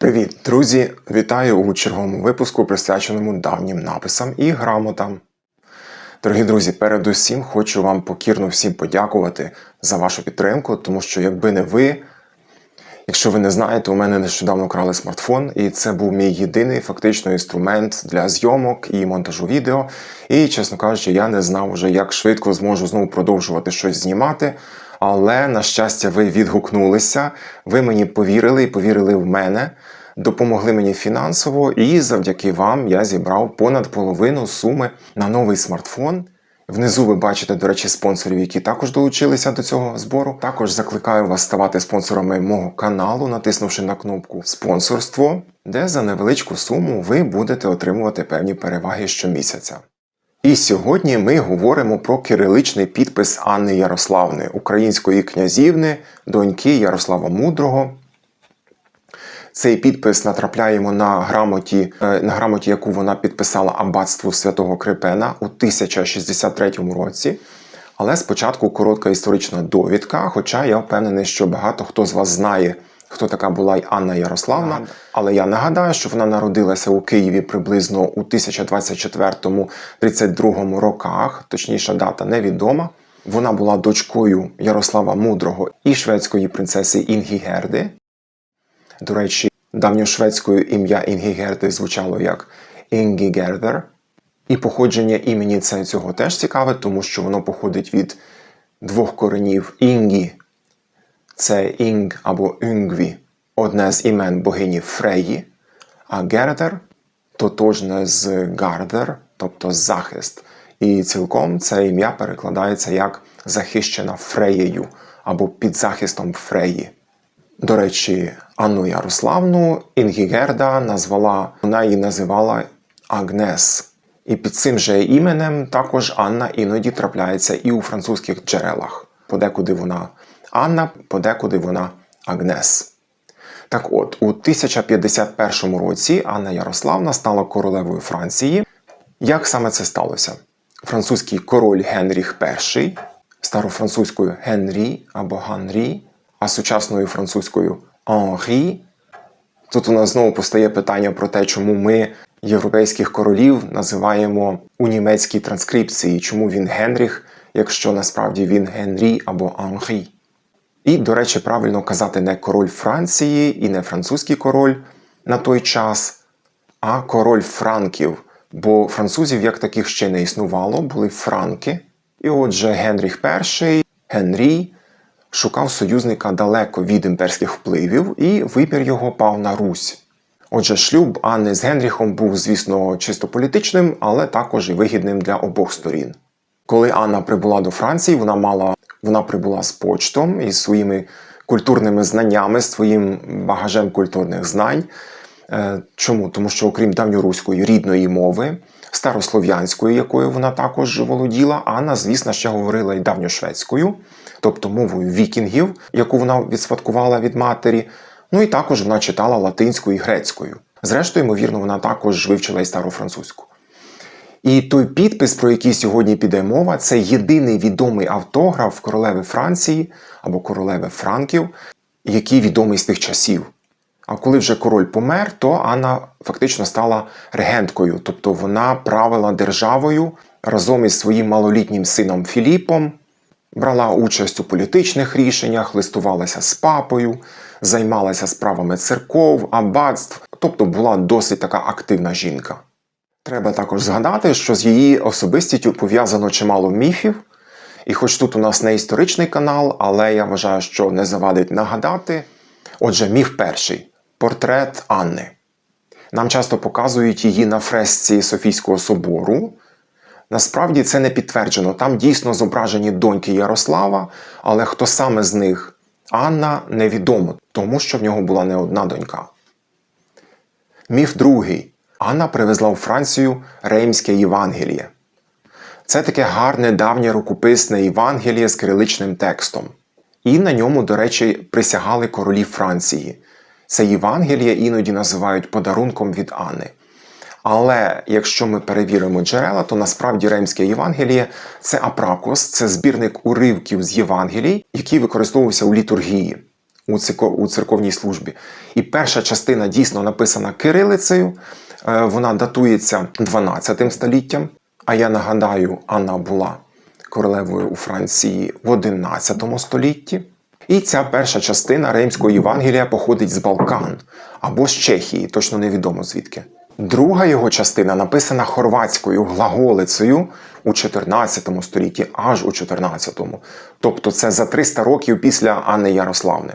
Привіт, друзі! Вітаю у черговому випуску, присвяченому давнім написам і грамотам. Дорогі друзі, передусім хочу вам покірно всім подякувати за вашу підтримку, тому що якби не ви, якщо ви не знаєте, у мене нещодавно крали смартфон, і це був мій єдиний фактично інструмент для зйомок і монтажу відео. І, чесно кажучи, я не знав вже, як швидко зможу знову продовжувати щось знімати. Але, на щастя, ви відгукнулися, ви мені повірили і повірили в мене, допомогли мені фінансово, і завдяки вам я зібрав понад половину суми на новий смартфон. Внизу ви бачите, до речі, спонсорів, які також долучилися до цього збору. Також закликаю вас ставати спонсорами мого каналу, натиснувши на кнопку спонсорство, де за невеличку суму ви будете отримувати певні переваги щомісяця. І сьогодні ми говоримо про кириличний підпис Анни Ярославни, української князівни, доньки Ярослава Мудрого. Цей підпис натрапляємо на грамоті, е, на грамоті, яку вона підписала аббатству святого Крипена у 1063 році. Але спочатку коротка історична довідка, хоча я впевнений, що багато хто з вас знає, хто така була й Анна Ярославна. Але я нагадаю, що вона народилася у Києві приблизно у 1024-32 роках, точніша дата невідома. Вона була дочкою Ярослава Мудрого і шведської принцеси Інгігерди. До речі, давньошведською ім'я Інгігерди звучало як Інгігердер. І походження імені це цього теж цікаве, тому що воно походить від двох коренів Інгі, це Інг або Юнгві, одне з імен богині Фреї, а Гердер тотожне з Гардер, тобто захист. І цілком це ім'я перекладається як захищена Фреєю або під захистом Фреї. До речі, Анну Ярославну Інгігерда назвала, вона її називала Агнес. І під цим же іменем також Анна іноді трапляється і у французьких джерелах. Подекуди вона Анна, подекуди вона Агнес. Так от, у 1051 році Анна Ярославна стала королевою Франції. Як саме це сталося? Французький король Генріх І, старофранцузькою Генрі або Ганрі, а сучасною французькою Анрі. Тут у нас знову постає питання про те, чому ми європейських королів називаємо у німецькій транскрипції, чому він Генріх, якщо насправді він Генрі або Анрі. І, до речі, правильно казати не король Франції і не французький король на той час, а король Франків. Бо французів як таких ще не існувало, були франки. І отже, Генріх І, Генрій, шукав союзника далеко від імперських впливів, і вибір його пав на Русь. Отже, шлюб Анни з Генріхом був, звісно, чисто політичним, але також і вигідним для обох сторін. Коли Анна прибула до Франції, вона мала вона прибула з почтом із своїми культурними знаннями, своїм багажем культурних знань. Е, Чому? Тому що, окрім давньоруської рідної мови, старослов'янською, якою вона також володіла, Анна, звісно, ще говорила й давньошведською, тобто мовою вікінгів, яку вона відспадкувала від матері. Ну і також вона читала латинською і грецькою. Зрештою, ймовірно, вона також вивчила й старофранцузьку. І той підпис, про який сьогодні піде мова, це єдиний відомий автограф королеви Франції або королеви Франків, який відомий з тих часів. А коли вже король помер, то Анна фактично стала регенткою, тобто вона правила державою разом із своїм малолітнім сином Філіпом, брала участь у політичних рішеннях, листувалася з папою, займалася справами церков, аббатств, тобто була досить така активна жінка. Треба також згадати, що з її особистістю пов'язано чимало міфів. І хоч тут у нас не історичний канал, але я вважаю, що не завадить нагадати. Отже, міф перший портрет Анни. Нам часто показують її на фресці Софійського собору. Насправді це не підтверджено. Там дійсно зображені доньки Ярослава, але хто саме з них Анна невідомо, тому що в нього була не одна донька. Міф другий. Анна привезла у Францію Реймське Євангеліє. Це таке гарне давнє рукописне Євангеліє з кириличним текстом. І на ньому, до речі, присягали королі Франції. Це Євангеліє іноді називають подарунком від Анни. Але якщо ми перевіримо джерела, то насправді Римське Євангеліє це апракос, це збірник уривків з Євангелій, який використовувався у літургії. у церковній службі. І перша частина дійсно написана кирилицею. Е, Вона датується 12 століттям. А я нагадаю, Анна була королевою у Франції в 11 столітті. І ця перша частина Римського Євангелія походить з Балкан або з Чехії, точно невідомо звідки. Друга його частина написана хорватською глаголицею у 14 столітті, аж у 14-му. Тобто це за 300 років після Анни Ярославни.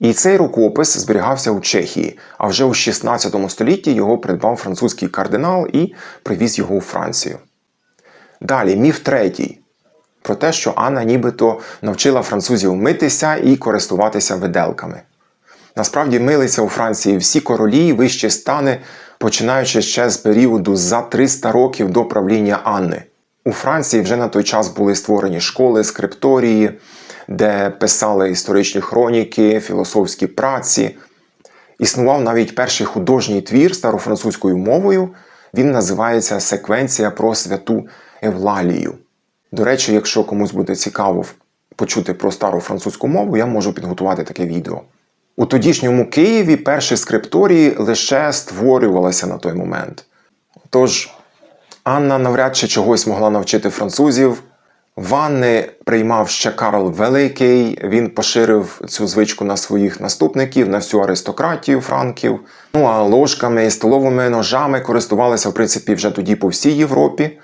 І цей рукопис зберігався у Чехії, а вже у 16 столітті його придбав французький кардинал і привіз його у Францію. Далі, міф третій про те, що Анна нібито навчила французів митися і користуватися виделками. Насправді милися у Франції всі королі і вищі стани, починаючи ще з періоду за 300 років до правління Анни. У Франції вже на той час були створені школи, скрипторії, де писали історичні хроніки, філософські праці. Існував навіть перший художній твір старофранцузькою мовою. Він називається Секвенція про святу Евлалію. До речі, якщо комусь буде цікаво почути про стару французьку мову, я можу підготувати таке відео. У тодішньому Києві перші скрипторії лише створювалися на той момент. Тож Анна навряд чи чогось могла навчити французів. Ванни приймав ще Карл Великий. Він поширив цю звичку на своїх наступників, на всю аристократію франків. Ну а ложками і столовими ножами користувалися, в принципі, вже тоді по всій Європі.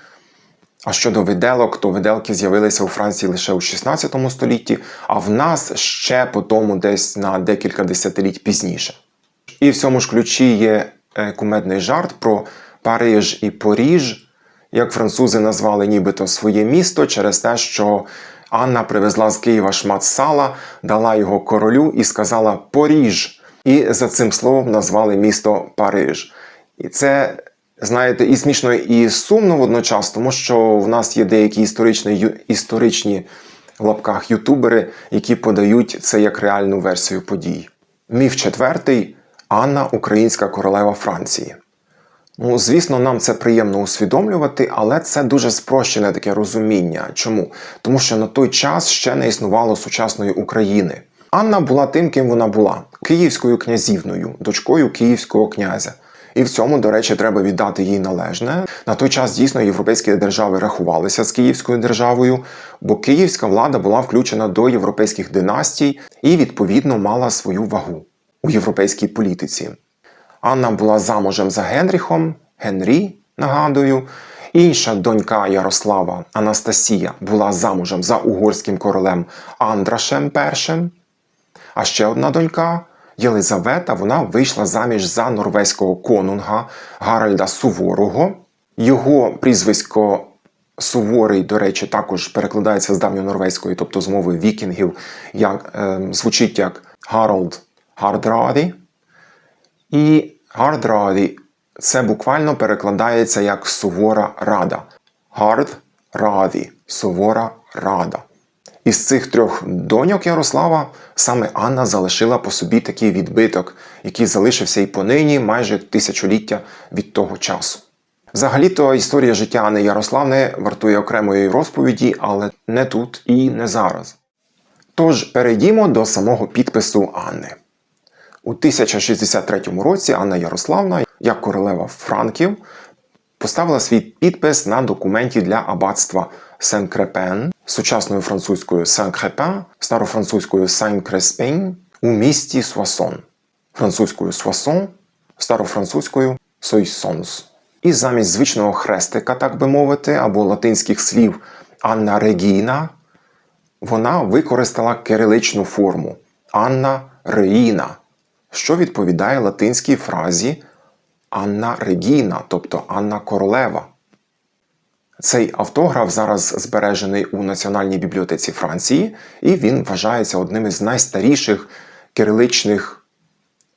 А щодо виделок, то виделки з'явилися у Франції лише у 16 столітті, а в нас ще по тому десь на декілька десятиліть пізніше. І в цьому ж ключі є е, кумедний жарт про Париж і Поріж, як французи назвали нібито своє місто через те, що Анна привезла з Києва шмат сала, дала його королю і сказала Поріж. І за цим словом назвали місто Париж. І це, знаєте, і смішно, і сумно водночас, тому що в нас є деякі історичні, історичні в лапках ютубери, які подають це як реальну версію подій. Міф четвертий Анна Українська королева Франції. Ну, звісно, нам це приємно усвідомлювати, але це дуже спрощене таке розуміння. Чому? Тому що на той час ще не існувало сучасної України. Анна була тим, ким вона була київською князівною, дочкою київського князя. І в цьому, до речі, треба віддати їй належне. На той час дійсно європейські держави рахувалися з Київською державою, бо київська влада була включена до європейських династій і, відповідно, мала свою вагу у європейській політиці. Анна була замужем за Генріхом, Генрі, нагадую. Інша донька Ярослава Анастасія була замужем за угорським королем Андрашем І. А ще одна донька Єлизавета, вона вийшла заміж за норвезького конунга Гаральда Суворого. Його прізвисько Суворий, до речі, також перекладається з давньонорвезької, тобто з мови вікінгів, як, е, звучить як Гарольд Гардраді. І Гардраді це буквально перекладається як сувора рада. Гард раді, сувора рада. Із цих трьох доньок Ярослава саме Анна залишила по собі такий відбиток, який залишився і понині майже тисячоліття від того часу. Взагалі-то історія життя Анни Ярославни вартує окремої розповіді, але не тут і не зараз. Тож перейдімо до самого підпису Анни. У 1063 році Анна Ярославна, як королева Франків, поставила свій підпис на документі для аббатства Сен-Крепен, сучасною французькою Сен-Крепен, старофранцузькою Сен-Креспень у місті Суасон, французькою Суасон, старофранцузькою Сойсонс. І замість звичного хрестика, так би мовити, або латинських слів Анна Регіна, вона використала кириличну форму Анна Реїна, що відповідає латинській фразі Анна Регіна, тобто Анна Королева. Цей автограф зараз збережений у Національній бібліотеці Франції, і він вважається одним із найстаріших кириличних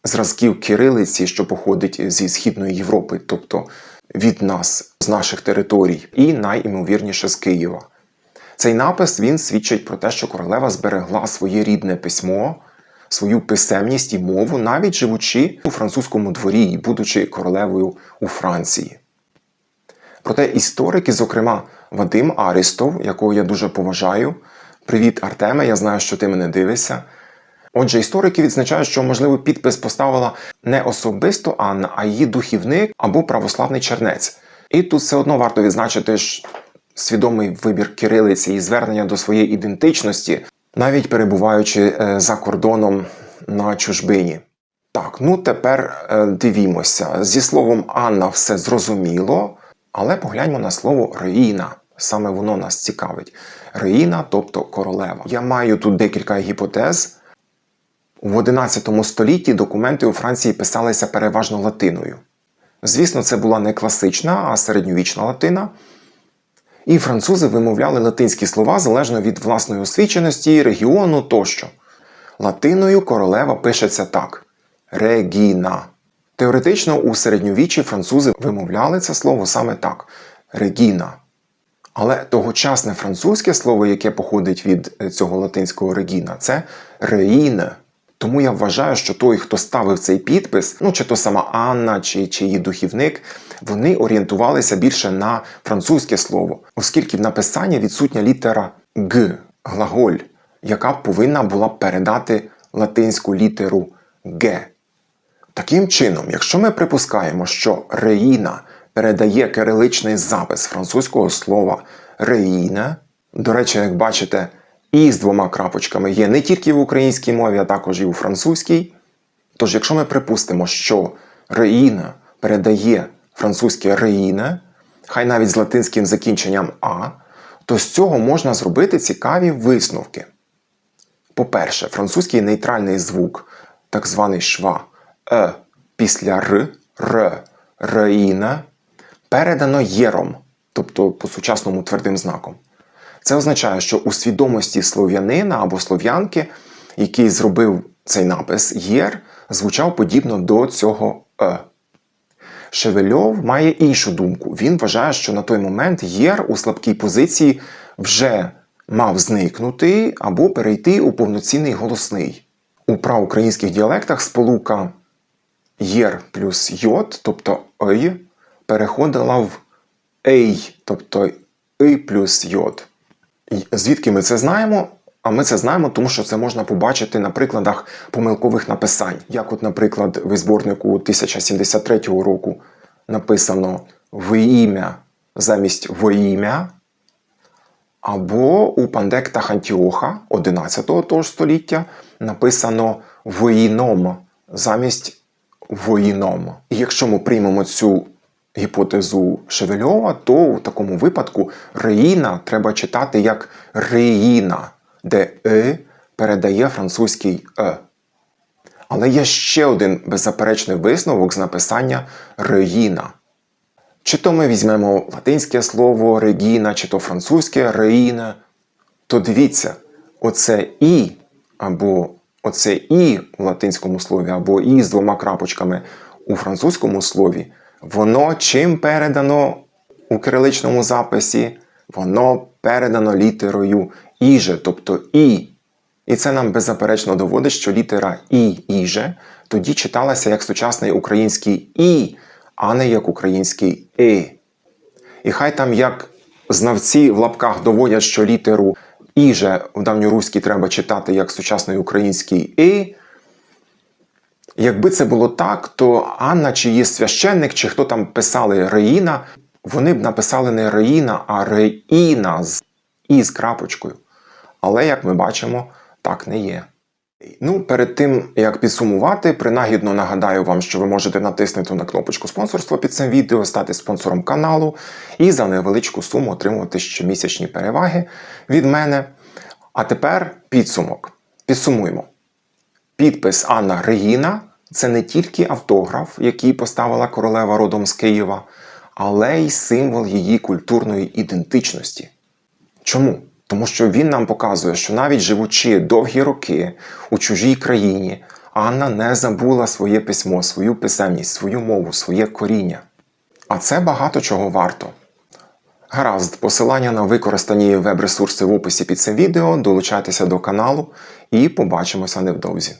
зразків кирилиці, що походить зі Східної Європи, тобто від нас, з наших територій, і найімовірніше з Києва. Цей напис він свідчить про те, що королева зберегла своє рідне письмо, свою писемність і мову, навіть живучи у французькому дворі і будучи королевою у Франції. Проте історики, зокрема Вадим Арістов, якого я дуже поважаю. Привіт, Артеме, я знаю, що ти мене дивишся. Отже, історики відзначають, що можливо підпис поставила не особисто Анна, а її духівник або православний чернець. І тут все одно варто відзначити ж свідомий вибір кирилиці і звернення до своєї ідентичності, навіть перебуваючи е, за кордоном на чужбині. Так, ну тепер е, дивімося. Зі словом Анна все зрозуміло, але погляньмо на слово Реїна. Саме воно нас цікавить. Реїна, тобто королева. Я маю тут декілька гіпотез. В XI столітті документи у Франції писалися переважно латиною. Звісно, це була не класична, а середньовічна латина. І французи вимовляли латинські слова залежно від власної освіченості, регіону тощо. Латиною королева пишеться так: Регіна. Теоретично у середньовіччі французи вимовляли це слово саме так Регіна. Але тогочасне французьке слово, яке походить від е, цього латинського регіна, це реїне. Тому я вважаю, що той, хто ставив цей підпис, ну чи то сама Анна, чи, чи її духівник, вони орієнтувалися більше на французьке слово, оскільки в написанні відсутня літера Г, глаголь, яка повинна була передати латинську літеру Г. Таким чином, якщо ми припускаємо, що реїна передає кириличний запис французького слова реїна, до речі, як бачите, і з двома крапочками є не тільки в українській мові, а також і у французькій. Тож, якщо ми припустимо, що реїна передає французьке реїне, хай навіть з латинським закінченням А, то з цього можна зробити цікаві висновки. По-перше, французький нейтральний звук, так званий шва е після р, р, реїна, передано єром, тобто по-сучасному твердим знаком. Це означає, що у свідомості слов'янина або слов'янки, який зробив цей напис єр, звучав подібно до цього е. Шевельов має іншу думку. Він вважає, що на той момент єр у слабкій позиції вже мав зникнути або перейти у повноцінний голосний. У праукраїнських діалектах сполука єр плюс йод, тобто ой, переходила в ей, тобто и плюс йод. Звідки ми це знаємо? А ми це знаємо, тому що це можна побачити на прикладах помилкових написань. Як, от, наприклад, в зборнику 1073 року написано «в ім'я» замість «во ім'я», або у пандектах Антіоха 11 того ж століття написано «воїном» замість «воїном». І якщо ми приймемо цю гіпотезу Шевельова, то у такому випадку Реїна треба читати як Реїна, де «е» передає французький «е». Але є ще один беззаперечний висновок з написання Реїна. Чи то ми візьмемо латинське слово регіна, чи то французьке реїна, то дивіться, оце і або оце і в латинському слові, або і з двома крапочками у французькому слові, воно чим передано у кириличному записі, воно передано літерою іже, тобто і. І це нам беззаперечно доводить, що літера І іже тоді читалася як сучасний український І, а не як український «и». І хай там як знавці в лапках доводять, що літеру «іже» в давньоруській треба читати як сучасний український «и», Якби це було так, то Анна, чи її священник, чи хто там писали Реїна, вони б написали не Реїна, а Реїна з і з крапочкою. Але, як ми бачимо, так не є. Ну, перед тим як підсумувати, принагідно нагадаю вам, що ви можете натиснути на кнопочку спонсорства під цим відео, стати спонсором каналу і за невеличку суму отримувати щомісячні переваги від мене. А тепер підсумок. Підсумуємо. Підпис Анна Регіна це не тільки автограф, який поставила королева родом з Києва, але й символ її культурної ідентичності. Чому? Тому що він нам показує, що навіть живучи довгі роки у чужій країні, Анна не забула своє письмо, свою писемність, свою мову, своє коріння. А це багато чого варто. Гаразд, посилання на використані веб-ресурси в описі під цим відео, долучайтеся до каналу і побачимося невдовзі.